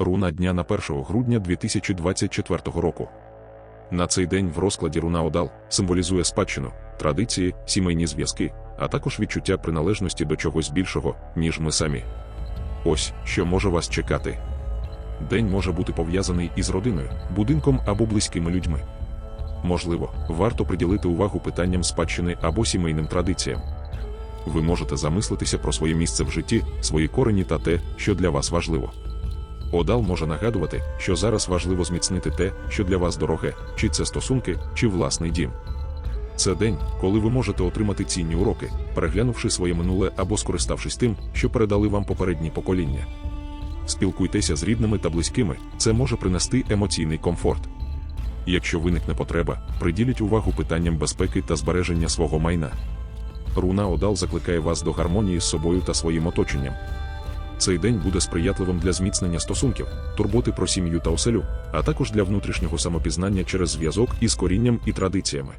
Руна дня на 1 грудня 2024 року. На цей день в розкладі руна Одал символізує спадщину, традиції, сімейні зв'язки, а також відчуття приналежності до чогось більшого, ніж ми самі. Ось що може вас чекати. День може бути пов'язаний із родиною, будинком або близькими людьми. Можливо, варто приділити увагу питанням спадщини або сімейним традиціям. Ви можете замислитися про своє місце в житті, свої корені та те, що для вас важливо. Одал може нагадувати, що зараз важливо зміцнити те, що для вас дороге, чи це стосунки, чи власний дім. Це день, коли ви можете отримати цінні уроки, переглянувши своє минуле або скориставшись тим, що передали вам попередні покоління. Спілкуйтеся з рідними та близькими, це може принести емоційний комфорт. Якщо виникне потреба, приділіть увагу питанням безпеки та збереження свого майна. Руна Одал закликає вас до гармонії з собою та своїм оточенням. Цей день буде сприятливим для зміцнення стосунків, турботи про сім'ю та оселю, а також для внутрішнього самопізнання через зв'язок із корінням і традиціями.